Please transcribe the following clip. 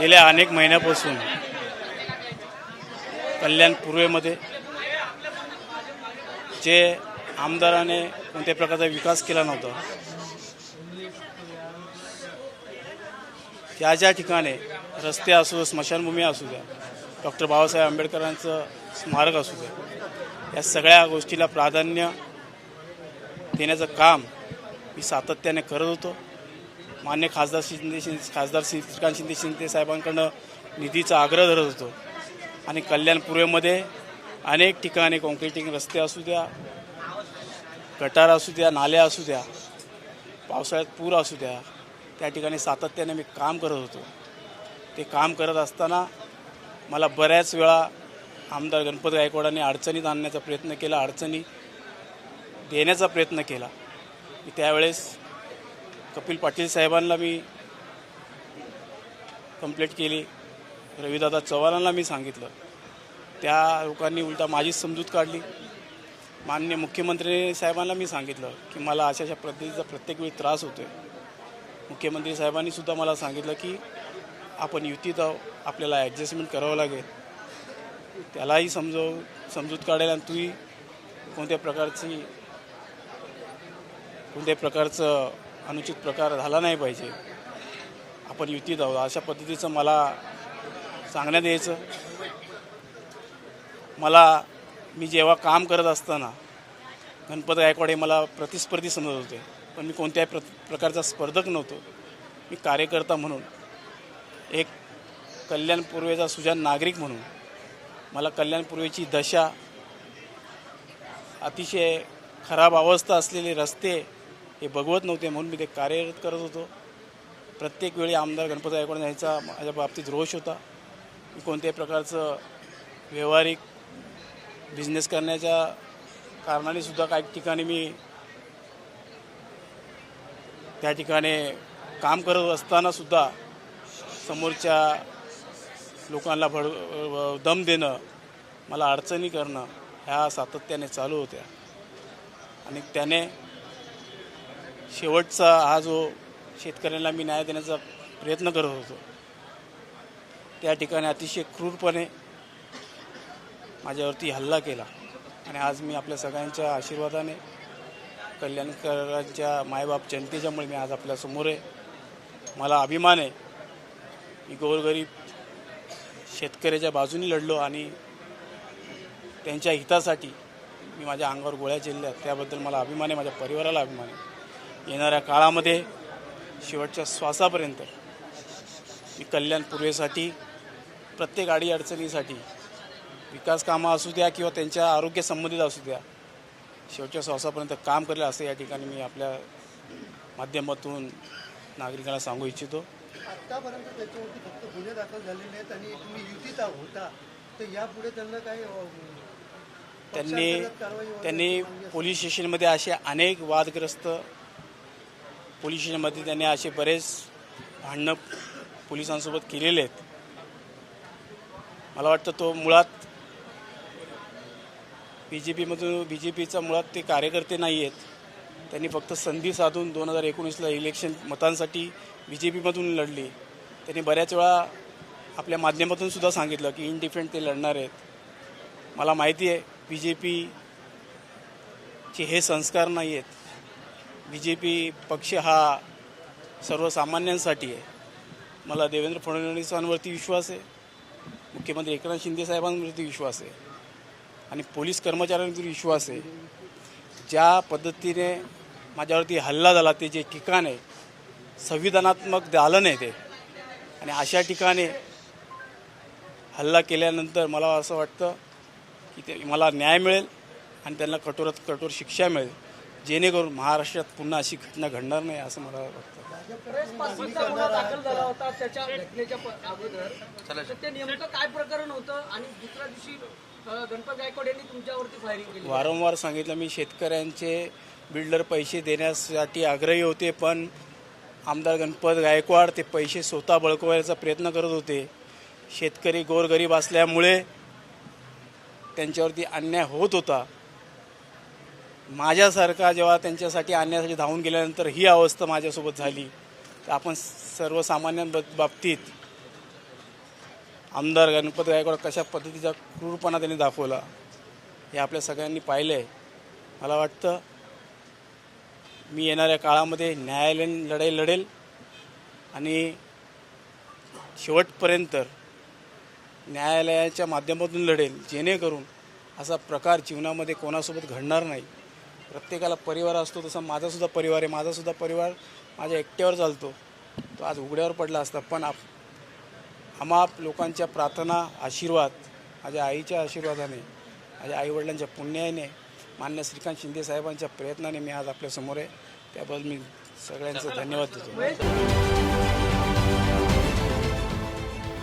गेल्या अनेक महिन्यापासून कल्याण पूर्वेमध्ये जे आमदाराने कोणत्या प्रकारचा विकास केला नव्हता त्या ज्या ठिकाणी रस्ते असू स्मशानभूमी असू द्या डॉक्टर बाबासाहेब आंबेडकरांचं स्मारक असू द्या या सगळ्या गोष्टीला प्राधान्य देण्याचं काम मी सातत्याने करत होतो. मान्य खासदार शिंदे शिंदे खासदार श्रीकांत शिंदे शिंदे साहेबांकडनं निधीचा आग्रह धरत होतो. आणि कल्याण पूर्वेमध्ये अनेक ठिकाणी कॉन्क्रिटिंग रस्ते असू द्या गटार असू द्या नाल्या असू द्या पावसाळ्यात पूर असू द्या त्या ठिकाणी सातत्याने मी काम करत होतो. ते काम करत असताना मला बऱ्याच वेळा आमदार गणपत गायकवाडांनी अडचणीत आणण्याचा प्रयत्न केला अडचणी देण्याचा प्रयत्न केला. मी त्यावेळेस कपिल पाटील साहेबांना मी कंप्लेंट केली. रविदादा चव्हाणांना मी सांगितलं. त्या लोकांनी उलटा माझीच समजूत काढली. मान्य मुख्यमंत्री साहेबांना मी सांगितलं की मला अशा अशा पद्धतीचा प्रत्येक वेळी त्रास होतो आहे मुख्यमंत्री साहेबांनी सुद्धा मला सांगितलं की आपण युतीत आहो आपल्याला ॲडजस्टमेंट करावं लागेल. त्यालाही समजव समजूत काढेल आणि तूही कोणत्या प्रकारची कोणत्या प्रकारचं अनुचित प्रकार झाला नाही पाहिजे. आपण युतीत आहोत. अशा पद्धतीचं मला सांगण्यात यायचं. मला मी जेव्हा काम करत असताना गणपत गायकवाड हे मला प्रतिस्पर्धी समजत होते. पण मी कोणत्याही प्र प्रकारचा स्पर्धक नव्हतो. मी कार्यकर्ता म्हणून एक कल्याणपूर्वेचा सुजान नागरिक म्हणून मला कल्याणपूर्वेची दशा अतिशय खराब अवस्था असलेले रस्ते हे बघवत नव्हते म्हणून मी ते कार्यरत करत होतो. प्रत्येक वेळी आमदार गणपत गायकवाड यांचा माझ्या बाबतीत रोष होता. मी कोणत्याही प्रकारचं व्यवहारिक बिझनेस करण्याच्या कारणाने सुद्धा काही ठिकाणी मी त्या ठिकाणी काम करत असताना सुद्धा समोरच्या लोकांना भड दम देणं मला अडचणी करणं ह्या सातत्याने चालू होत्या. आणि त्याने शेवटचा हा जो शेतकऱ्यांना मी न्याय देण्याचा प्रयत्न करत होतो त्या ठिकाणी अतिशय क्रूरपणे माझ्यावरती हल्ला केला. आणि आज मी आपल्या सगळ्यांच्या आशीर्वादाने कल्याणकरांच्या मायबाप जनतेच्यामुळे मी आज आपल्यासमोर आहे. मला अभिमान आहे मी गोरगरीब शेतकऱ्याच्या बाजूने लढलो आणि त्यांच्या हितासाठी मी माझ्या अंगावर गोळ्या झेलल्या त्याबद्दल मला अभिमान आहे माझ्या परिवाराला अभिमान आहे. येणाऱ्या काळामध्ये शेवटच्या श्वासापर्यंत मी कल्याण पूर्वेसाठी प्रत्येक अडीअडचणीसाठी विकास कामं असू द्या किंवा त्यांच्या आरोग्य संबंधित असू द्या शेवटच्या श्वासापर्यंत काम करेल असं या ठिकाणी मी आपल्या माध्यमातून नागरिकांना सांगू इच्छितो. आतापर्यंत त्याच्यावरती फक्त गुन्हे दाखल झालेले आहेत आणि तुम्ही युतीत होता तर यापुढे त्यांना त्यांनी त्यांनी पोलीस स्टेशनमध्ये असे अनेक वादग्रस्त पोलीस स्टेशनमध्ये त्यांनी असे बरेच भांडणं पोलिसांसोबत केलेले आहेत. मला वाटतं तो मुळात बी जे पीमधून बी जे पीचा मुळात ते कार्यकर्ते नाही आहेत. त्यांनी फक्त संधी साधून दोन हजार एकोणीसला इलेक्शन मतांसाठी बी जे पीमधून लढली. त्यांनी बऱ्याच वेळा आपल्या माध्यमातून सुद्धा सांगितलं की इनडिफेंट ते लढणार आहेत. मला माहिती आहे बी जे पीचे हे संस्कार नाही आहेत. बी जे पी पक्ष हा सर्वसामान्यांसाठी आहे. मला देवेंद्र फडणवीसांवरती विश्वास आहे. मुख्यमंत्री एकनाथ शिंदे साहेबांवरती विश्वास आहे. आणि पोलीस कर्मचाऱ्यांवरती विश्वास आहे. ज्या पद्धतीने माझ्यावरती हल्ला झाला ते जे ठिकाण आहे संविधानात्मक दालन आहे ते आणि अशा ठिकाणी हल्ला केल्यानंतर मला असं वाटतं की ते मला न्याय मिळेल आणि त्यांना कठोरात कठोर शिक्षा मिळेल. जेणेकरून महाराष्ट्रात पुन्हा अशी घटना घडणार नाही असं मला वाटतं. प्रेस पासचा गुन्हा दाखल झाला होता त्याच्या घटनेच्या प- अगोदर तर ते नेमकं काय प्रकरण होतं आणि दुसऱ्या दिवशी अ, गणपत गायकवाड यांनी तुमच्यावरती फायरिंग केली. वारंवार सांगितलं मी शेतकऱ्यांचे बिल्डर पैसे देण्यासाठी आग्रही होते पण आमदार गणपत गायकवाड ते पैसे स्वतः बळकवायचा प्रयत्न करत होते. शेतकरी गोरगरीब असल्यामुळे त्यांच्यावरती अन्याय होत होता. माझ्यासारखा जेव्हा त्यांच्यासाठी आणण्यासाठी धावून गेल्यानंतर ही अवस्था माझ्यासोबत झाली तर आपण सर्वसामान्यां बाबतीत आमदार गणपती गायकवाड कशा पद्धतीचा क्रूरपणा त्यांनी दाखवला हे आपल्या सगळ्यांनी पाहिलं आहे मला वाटतं मी येणाऱ्या काळामध्ये न्यायालयीन लढाई लढेल आणि शेवटपर्यंत न्यायालयाच्या माध्यमातून लढेल जेणेकरून असा प्रकार जीवनामध्ये कोणासोबत घडणार नाही. प्रत्येकाला परिवार असतो तसा माझासुद्धा परिवार आहे. माझासुद्धा परिवार माझ्या एकट्यावर चालतो. तो आज उघड्यावर पडला असता. पण आप आमाप लोकांच्या प्रार्थना आशीर्वाद माझ्या आईच्या आशीर्वादाने माझ्या आईवडिलांच्या पुण्याने मान्य श्रीकांत शिंदे साहेबांच्या प्रयत्नाने मी आज आपल्यासमोर आहे. त्याबद्दल मी सगळ्यांचं धन्यवाद देतो.